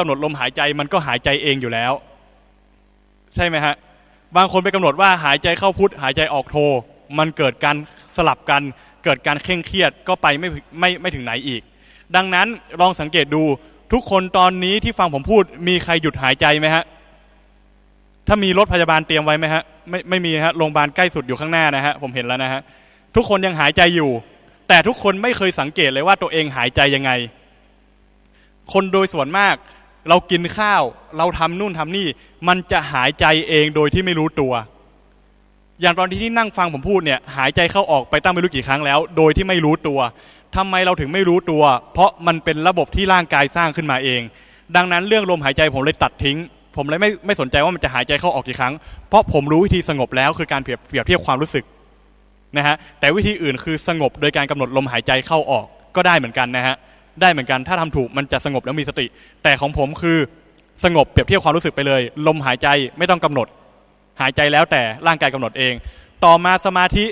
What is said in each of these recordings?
กำหนดลมหายใจมันก็หายใจเองอยู่แล้ว ใช่ไหมฮะบางคนไปกำหนดว่าหายใจเข้าพุทหายใจออกโท มันเกิดการสลับกันเกิดการเคร่งเครียดก็ไปไม่ไม่ไม่ถึงไหนอีก ดังนั้นลองสังเกตดูทุกคนตอนนี้ที่ฟังผมพูดมีใครหยุดหายใจไหมฮะถ้ามีรถพยาบาลเตรียมไว้ไหมฮะไม่ไม่มีฮะโรงพยาบาลใกล้สุดอยู่ข้างหน้านะฮะผมเห็นแล้วนะฮะทุกคนยังหายใจอยู่ แต่ทุกคนไม่เคยสังเกตเลยว่าตัวเองหายใจยังไง คนโดยส่วนมาก เรากินข้าว เราทำนู่นทำนี่ มันจะหายใจเองโดยที่ไม่รู้ตัว อย่างตอนที่ที่นั่งฟังผมพูดเนี่ยหายใจเข้าออกไปตั้งไม่รู้กี่ครั้งแล้ว โดยที่ไม่รู้ตัวทำไมเราถึงไม่รู้ตัว เพราะมันเป็นระบบที่ร่างกายสร้างขึ้นมาเอง ดังนั้นเรื่องลมหายใจผมเลยตัดทิ้ง ผมเลยไม่ไม่สนใจว่ามันจะหายใจเข้าออกกี่ครั้ง เพราะผมรู้วิธีสงบแล้วคือการเปรียบเปรียบเทียบความรู้สึกนะฮะแต่วิธีอื่นคือสงบโดยการกำหนดลมหายใจเข้าออกก็ได้เหมือนกันนะฮะ ได้เหมือนกัน ถ้าทำถูกมันจะสงบแล้วมีสติ แต่ของผมคือสงบเปรียบเทียบความรู้สึกไปเลย ลมหายใจไม่ต้องกำหนด หายใจแล้วแต่ร่างกายกำหนดเอง ต่อมาสมาธิ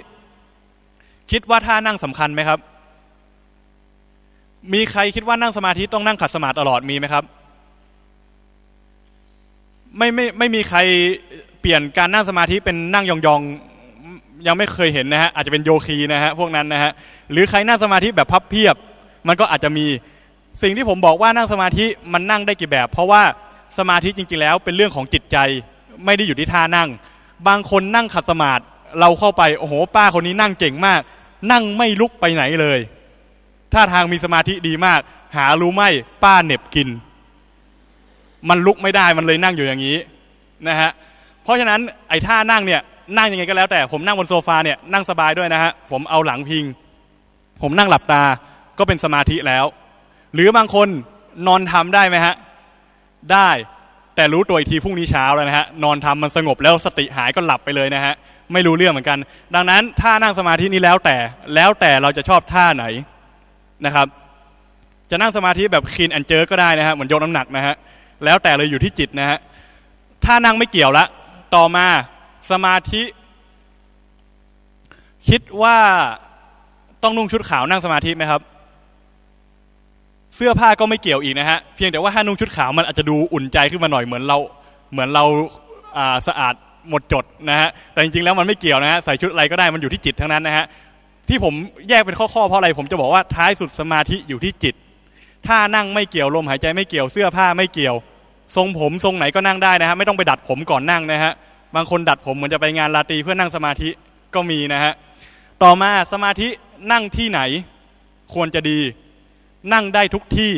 คิดว่าท่านั่งสำคัญไหมครับ มีใครคิดว่านั่งสมาธิต้องนั่งขัดสมาธิตลอดมีไหมครับ ไม่ไม่ไม่มีใครเปลี่ยนการนั่งสมาธิเป็นนั่งยองๆยังไม่เคยเห็นนะฮะอาจจะเป็นโยคีนะฮะพวกนั้นนะฮะหรือใครนั่งสมาธิแบบพับเพียบ มันก็อาจจะมีสิ่งที่ผมบอกว่านั่งสมาธิมันนั่งได้กี่แบบ เพราะว่าสมาธิจริงๆแล้วเป็นเรื่องของจิตใจไม่ได้อยู่ที่ท่านั่ง บางคนนั่งขัดสมาธิเราเข้าไปโอ้โหป้าคนนี้นั่งเก่งมาก นั่งไม่ลุกไปไหนเลยท่าทางมีสมาธิดีมาก หารู้ไหมป้าเน็บกิน มันลุกไม่ได้มันเลยนั่งอยู่อย่างนี้นะฮะเพราะฉะนั้นไอ้ท่านั่งเนี่ยนั่งยังไงก็แล้วแต่ผมนั่งบนโซฟาเนี่ยนั่งสบายด้วยนะฮะผมเอาหลังพิง ผมนั่งหลับตา ก็เป็นสมาธิแล้ว หรือบางคนนอนทำได้ไหมฮะ ได้แต่รู้ตัวอีกทีพรุ่งนี้เช้าแล้วนะฮะนอนทำมันสงบแล้วสติหายก็หลับไปเลยนะฮะไม่รู้เรื่องเหมือนกัน ดังนั้นท่านั่งสมาธินี้แล้วแต่แล้วแต่เราจะชอบท่าไหนนะครับ จะนั่งสมาธิแบบคีนแอนเจอร์ก็ได้นะฮะเหมือนยกน้ำหนักนะฮะแล้วแต่เลยอยู่ที่จิตนะฮะถ้านั่งไม่เกี่ยวละ ต่อมาสมาธิ คิดว่าต้องนุ่งชุดขาวนั่งสมาธิไหมครับ เสื้อผ้าก็ไม่เกี่ยวอีกนะฮะเพียงแต่ว่าถ้านุ่งชุดขาวมันอาจจะดูอุ่นใจขึ้นมาหน่อยเหมือนเราเหมือนเราสะอาดหมดจดนะฮะแต่จริงๆแล้วมันไม่เกี่ยวนะฮะใส่ชุดอะไรก็ได้มันอยู่ที่จิตทั้งนั้นนะฮะที่ผมแยกเป็นข้อๆเพราะอะไรผมจะบอกว่าท้ายสุดสมาธิอยู่ที่จิตถ้านั่งไม่เกี่ยวลมหายใจไม่เกี่ยวเสื้อผ้าไม่เกี่ยว ทรงผมทรงไหนก็นั่งได้นะฮะไม่ต้องไปดัดผมก่อนนั่งนะฮะบางคนดัดผมเหมือนจะไปงานลาตีเพื่อนั่งสมาธิก็มีนะฮะต่อมาสมาธินั่งที่ไหนควรจะดี นั่งได้ทุกที่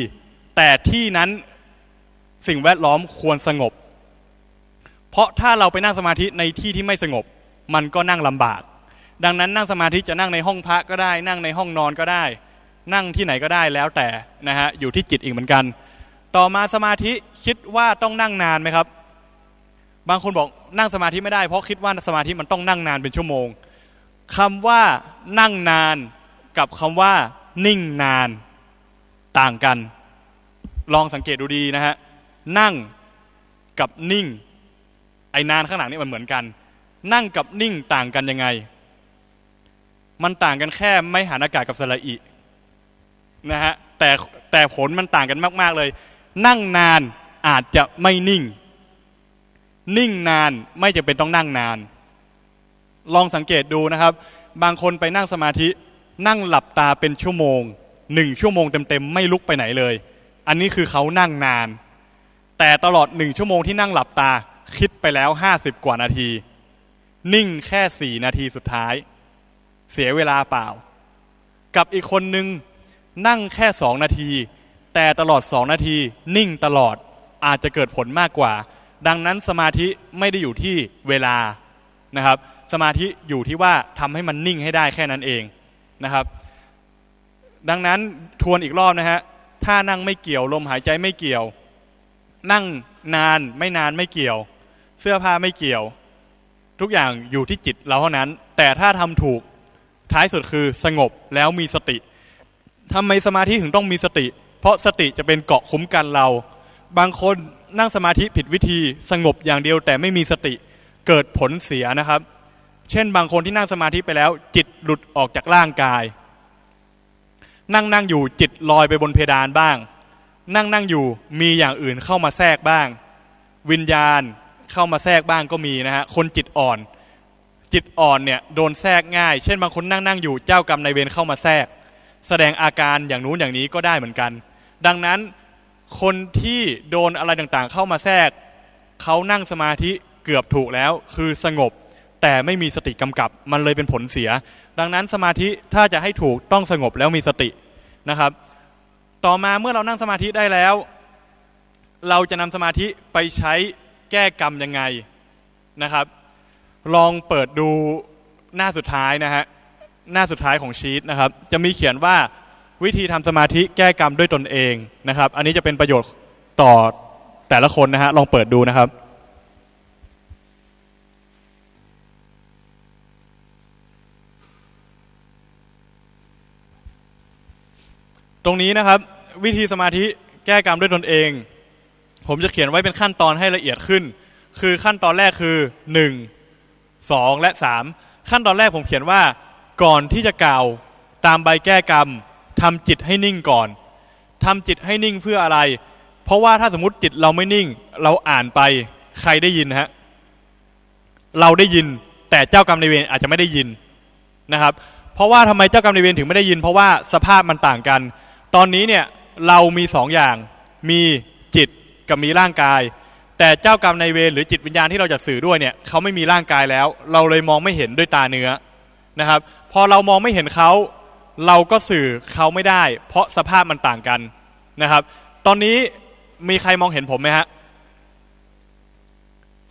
แต่ที่นั้นสิ่งแวดล้อมควรสงบ เพราะถ้าเราไปนั่งสมาธิในที่ที่ไม่สงบ มันก็นั่งลำบาก ดังนั้นนั่งสมาธิจะนั่งในห้องพระก็ได้ นั่งในห้องนอนก็ได้ นั่งที่ไหนก็ได้แล้วแต่นะฮะอยู่ที่จิตอีกเหมือนกัน ต่อมาสมาธิคิดว่าต้องนั่งนานไหมครับ บางคนบอกนั่งสมาธิไม่ได้เพราะคิดว่าสมาธิมันต้องนั่งนานเป็นชั่วโมงคำว่านั่งนานกับคำว่านิ่งนาน ต่างกัน ลองสังเกตดูดีนะฮะ นั่งกับนิ่ง ไอ้นานข้างหลังนี่มันเหมือนกัน นั่งกับนิ่งต่างกันยังไง มันต่างกันแค่ไม่หันอากาศกับสระอินะฮะ แต่แต่ผลมันต่างกันมาก ๆเลย นั่งนานอาจจะไม่นิ่ง นิ่งนานไม่จะเป็นต้องนั่งนาน ลองสังเกตดูนะครับ บางคนไปนั่งสมาธิ นั่งหลับตาเป็นชั่วโมง หนึ่งชั่วโมงเต็มๆไม่ลุกไปไหนเลย อันนี้คือเขานั่งนาน แต่ตลอดหนึ่งชั่วโมงที่นั่งหลับตาคิดไปแล้วห้าสิบกว่านาที นิ่งแค่สี่นาทีสุดท้าย เสียเวลาเปล่า กับอีกคนนึงนั่งแค่สองนาที แต่ตลอดสองนาที นิ่งตลอดอาจจะเกิดผลมากกว่า ดังนั้นสมาธิไม่ได้อยู่ที่เวลานะครับ สมาธิอยู่ที่ว่าทำให้มันนิ่งให้ได้แค่นั้นเองนะครับ ดังนั้นทวนอีกรอบนะฮะถ้านั่งไม่เกี่ยวลมหายใจไม่เกี่ยว นั่งนานไม่นานไม่เกี่ยว เสื้อผ้าไม่เกี่ยว ทุกอย่างอยู่ที่จิตเราเท่านั้น แต่ถ้าทำถูกท้ายสุดคือสงบแล้วมีสติทำไมสมาธิถึงต้องมีสติ เพราะสติจะเป็นเกาะคุ้มกันเรา บางคนนั่งสมาธิผิดวิธี สงบอย่างเดียวแต่ไม่มีสติ เกิดผลเสียนะครับ เช่นบางคนที่นั่งสมาธิไปแล้ว จิตหลุดออกจากร่างกาย นั่งนั่งอยู่จิตลอยไปบนเพดานบ้าง นั่งนั่งอยู่มีอย่างอื่นเข้ามาแทรกบ้าง วิญญาณเข้ามาแทรกบ้างก็มีนะฮะคนจิตอ่อน จิตอ่อนเนี่ยโดนแทรกง่าย เช่นบางคนนั่งนั่งอยู่เจ้ากรรมนายเวรเข้ามาแทรก แสดงอาการอย่างนู้นอย่างนี้ก็ได้เหมือนกัน ดังนั้นคนที่โดนอะไรต่างๆ เข้ามาแทรกเขานั่งสมาธิเกือบถูกแล้วคือสงบแต่ไม่มีสติกำกับมันเลยเป็นผลเสีย ดังนั้นสมาธิถ้าจะให้ถูกต้องสงบแล้วมีสติ นะครับ ต่อมาเมื่อเรานั่งสมาธิได้แล้ว เราจะนำสมาธิไปใช้แก้กรรมยังไงนะครับ ลองเปิดดูหน้าสุดท้ายนะฮะหน้าสุดท้ายของชีตนะครับ จะมีเขียนว่าวิธีทำสมาธิแก้กรรมด้วยตนเองนะครับ อันนี้จะเป็นประโยชน์ต่อแต่ละคนนะฮะลองเปิดดูนะครับ ตรงนี้นะครับ วิธีสมาธิแก้กรรมด้วยตนเอง ผมจะเขียนไว้เป็นขั้นตอนให้ละเอียดขึ้น คือขั้นตอนแรกคือหนึ่งสองและสามขั้นตอนแรกผมเขียนว่า ก่อนที่จะกล่าวตามใบแก้กรรมทำจิตให้นิ่งก่อนทำจิตให้นิ่งเพื่ออะไร เพราะว่าถ้าสมมติจิตเราไม่นิ่ง เราอ่านไปใครได้ยินฮะเราได้ยินแต่เจ้ากรรมในเวรอาจจะไม่ได้ยินนะครับ เพราะว่าทำไมเจ้ากรรมในเวรถึงไม่ได้ยิน เพราะว่าสภาพมันต่างกัน ตอนนี้เนี่ยเรามีสองอย่างมีจิตกับมีร่างกาย แต่เจ้ากรรมในายเวรหรือจิตวิญญาณที่เราจะสื่อด้วยเนี่ยเขาไม่มีร่างกายแล้ว เราเลยมองไม่เห็นด้วยตาเนื้อนะครับ พอเรามองไม่เห็นเขาเราก็สื่อเขาไม่ได้ เพราะสภาพมันต่างกันนะครับ ตอนนี้มีใครมองเห็นผมไหมฮะ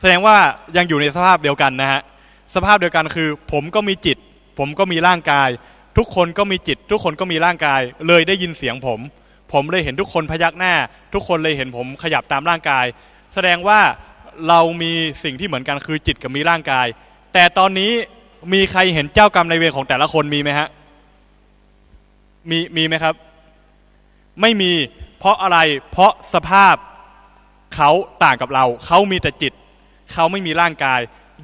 แสดงว่ายังอยู่ในสภาพเดียวกันนะฮะสภาพเดียวกันคือ ผมก็มีจิต ผมก็มีร่างกาย ทุกคนก็มีจิต ทุกคนก็มีร่างกาย เลยได้ยินเสียงผม ผมเลยเห็นทุกคนพยักหน้า ทุกคนเลยเห็นผมขยับตามร่างกาย แสดงว่าเรามีสิ่งที่เหมือนกันคือจิตกับมีร่างกาย แต่ตอนนี้มีใครเห็นเจ้ากรรมในเวรของแต่ละคนมีไหมฮะมีมีไหมครับ ไม่มีเพราะอะไรเพราะสภาพเขาต่างกับเรา เขามีแต่จิต เขาไม่มีร่างกาย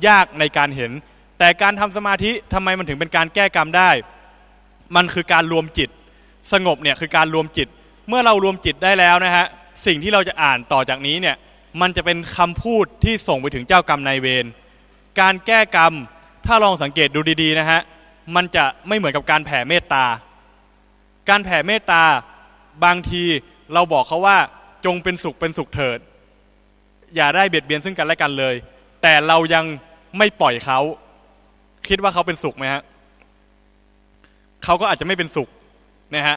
ยากในการเห็น แต่การทำสมาธิทำไมมันถึงเป็นการแก้กรรมได้ มันคือการรวมจิต สงบเนี่ยคือการรวมจิต เมื่อเรารวมจิตได้แล้วนะฮะสิ่งที่เราจะอ่านต่อจากนี้เนี่ยมันจะเป็นคำพูดที่ส่งไปถึงเจ้ากรรมนายเวรการแก้กรรมถ้าลองสังเกตดูดีๆนะฮะมันจะไม่เหมือนกับการแผ่เมตตา การแผ่เมตตาบางทีเราบอกเขาว่าจงเป็นสุขเป็นสุขเถิด อย่าได้เบียดเบียนซึ่งกันและกันเลย แต่เรายังไม่ปล่อยเขา คิดว่าเขาเป็นสุขไหมฮะ เขาก็อาจจะไม่เป็นสุขนะฮะ